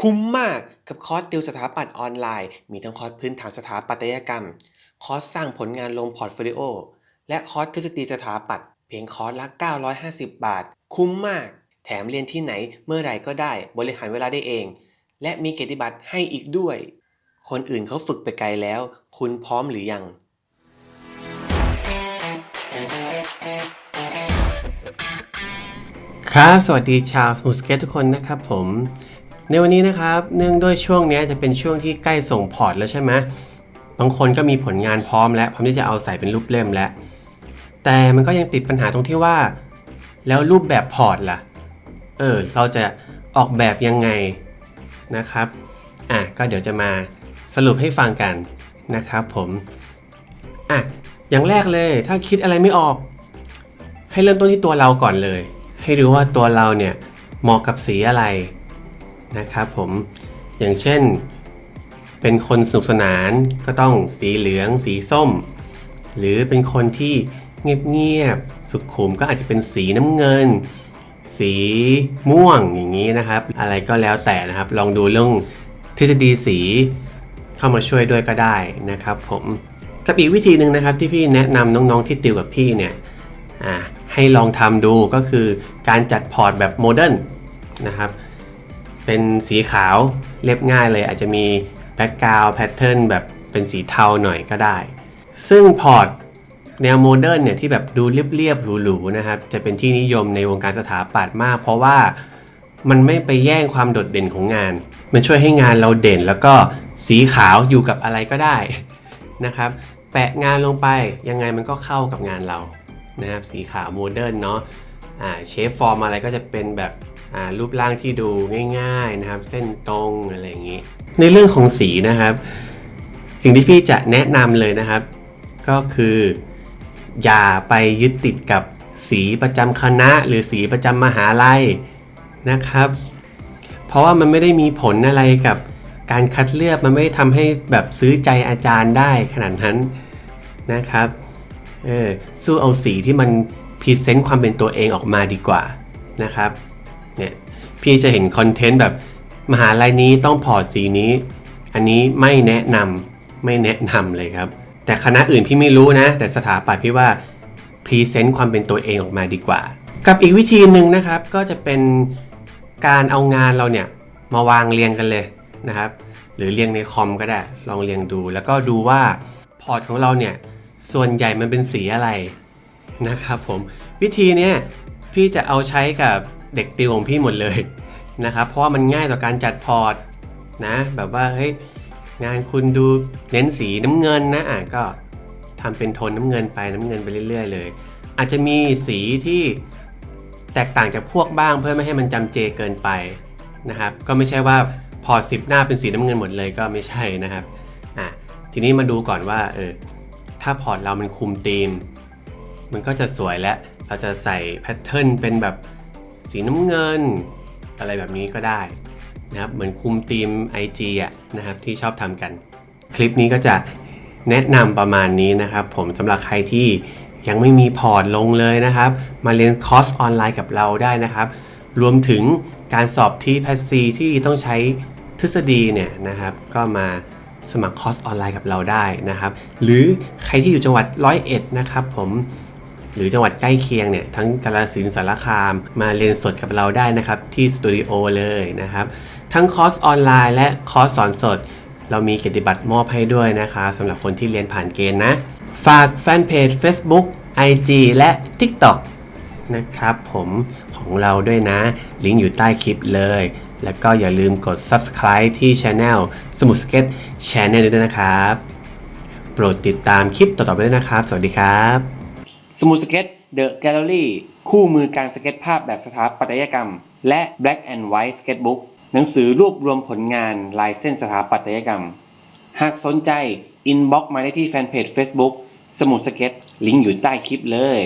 คุ้มมากกับคอร์สติวสถาปัตย์ออนไลน์ มีทั้งคอร์สพื้นฐานสถาปัตยกรรม คอร์สสร้างผลงานลงพอร์ตโฟลิโอ และคอร์สทฤษฎีสถาปัตย์เพียงคอร์สละ 950 บาท คุ้มมาก แถมเรียนที่ไหนเมื่อไหร่ก็ได้ บริหารเวลาได้เอง และมีเกียรติบัตรให้อีกด้วย คนอื่นเขาฝึกไปไกลแล้ว คุณพร้อมหรือยังครับ สวัสดีชาวสมุทรสเก็ตทุกคนนะครับผม ในวันนี้นะครับเนื่องด้วยช่วงนี้จะเป็นช่วงที่ใกล้ส่งพอร์ตแล้วใช่ไหมบางคนก็มีผลงานพร้อมแล้วพร้อมที่จะเอาใส่เป็นรูปเล่มแล้ว แต่มันก็ยังติดปัญหาตรงที่ว่า แล้วรูปแบบพอร์ตล่ะเออเราจะออกแบบยังไงนะครับอะก็เดี๋ยวจะมาสรุปให้ฟังกันนะครับผมอะอย่างแรกเลยถ้าคิดอะไรไม่ออก ให้เริ่มต้นที่ตัวเราก่อนเลย ให้รู้ว่าตัวเราเนี่ยเหมาะกับสีอะไร นะครับผมอย่างเช่น เป็นคนสนุกสนานก็ต้องสีเหลือง สีส้ม หรือเป็นคนที่เงียบๆสุขุมก็อาจจะเป็นสีน้ำเงิน สีม่วงอย่างนี้นะครับ อะไรก็แล้วแต่นะครับ ลองดูเรื่องทฤษฎีสีเข้ามาช่วยด้วยก็ได้นะครับ ผมกับอีกวิธีหนึ่งนะครับที่พี่แนะนำน้องๆที่ติวกับพี่เนี่ยให้ลองทำดูก็คือการจัดพอร์ตแบบโมเดิร์นนะครับ เป็นสีขาวเรียบง่ายเลย อาจจะมีแบ็กกราวด์แพทเทิร์นแบบเป็นสีเทาหน่อยก็ได้ ซึ่งพอร์ตแนวโมเดิร์นเนี่ยที่แบบดูเรียบๆหรูๆนะครับจะเป็นที่นิยมในวงการสถาปัตย์มาก เพราะว่ามันไม่ไปแย่งความโดดเด่นของงาน มันช่วยให้งานเราเด่น แล้วก็สีขาวอยู่กับอะไรก็ได้นะครับแปะงานลงไปยังไงมันก็เข้ากับงานเรานะครับสีขาวโมเดิร์นเนาะอ่าเชฟฟอร์มอะไรก็จะเป็นแบบ รูปร่างที่ดูง่ายๆนะครับ เส้นตรงอะไรอย่างนี้ ในเรื่องของสีนะครับ สิ่งที่พี่จะแนะนำเลยนะครับ ก็คือ อย่าไปยึดติดกับสีประจำคณะ หรือสีประจำมหาลัยนะครับ เพราะว่ามันไม่ได้มีผลอะไรกับการคัดเลือกมันไม่ได้ทำให้แบบซื้อใจอาจารย์ได้ขนาดนั้นนะครับเออสู้เอาสีที่มันพรีเซนต์ความเป็นตัวเองออกมาดีกว่านะครับ เนี่ยพี่จะเห็นคอนเทนต์แบบมหาลัยนี้ต้องพอร์ตสีนี้ อันนี้ไม่แนะนำไม่แนะนำเลยครับ แต่คณะอื่นพี่ไม่รู้นะ แต่สถาปัตย์พี่ว่าพรีเซนต์ความเป็นตัวเองออกมาดีกว่า กับอีกวิธีหนึ่งนะครับก็จะเป็นการเอางานเราเนี่ยมาวางเรียงกันเลยนะครับ หรือเรียงในคอมก็ได้ ลองเรียงดู แล้วก็ดูว่าพอร์ตของเราเนี่ยส่วนใหญ่มันเป็นสีอะไรนะครับผมวิธีเนี้ยพี่จะเอาใช้กับ เด็กติวของพี่หมดเลยนะครับ เพราะว่ามันง่ายต่อการจัดพอร์ตนะ แบบว่าเฮ้ยงานคุณดูเน้นสีน้ำเงินนะอะก็ทำเป็นโทนน้ำเงินไปน้ำเงินไปเรื่อย ๆ เลย อาจจะมีสีที่แตกต่างจากพวกบ้างเพื่อไม่ให้มันจำเจเกินไปนะครับ ก็ไม่ใช่ว่าพอร์ตสิบหน้าเป็นสีน้ำเงินหมดเลยก็ไม่ใช่นะครับอะทีนี้มาดูก่อนว่าเออถ้าพอร์ตเรามันคุมธีม มันก็จะสวยและเราจะใส่แพทเทิร์นเป็นแบบ สีน้ำเงิน อะไรแบบนี้ก็ได้นะครับเหมือนคุมธีม IG อะนะครับที่ชอบทำกัน คลิปนี้ก็จะแนะนำประมาณนี้นะครับ ผมสำหรับใครที่ยังไม่มีพอร์ตลงเลยนะครับ มาเรียนคอร์สออนไลน์กับเราได้นะครับ รวมถึงการสอบที่แพทซีที่ต้องใช้ทฤษฎีเนี่ยนะครับ ก็มาสมัครคอร์สออนไลน์กับเราได้นะครับ หรือใครที่อยู่จังหวัดร้อยเอ็ดนะครับผม หรือจังหวัดใกล้เคียงเนี่ยทั้งกาฬสินสารคามมาเรียนสดกับเราได้นะครับที่สตูดิโอเลยนะครับทั้งคอร์สออนไลน์และคอร์สสอนสด เรามีเกียรติบัตรมอบให้ด้วยนะคะสำหรับคนที่เรียนผ่านเกณฑ์นะ ฝากแฟนเพจ Facebook IG และ TikTok นะครับผมของเราด้วยนะ ลิงก์อยู่ใต้คลิปเลย แล้วก็อย่าลืมกด Subscribe ที่ Channel สมุดสเก็ต Channel ด้วยนะครับ โปรดติดตามคลิปต่อๆไปด้วยนะครับ สวัสดีครับ สมุดสเก็ตเดอะแกลเลอรี่คู่มือการสเก็ตภาพแบบสถาปัตยกรรม และ Black and White Sketchbook หนังสือรวบรวมผลงานลายเส้นสถาปัตยกรรม หากสนใจอินบ็อกมาได้ที่แฟนเพจ Facebook สมุดสเก็ตลิงก์อยู่ใต้คลิปเลย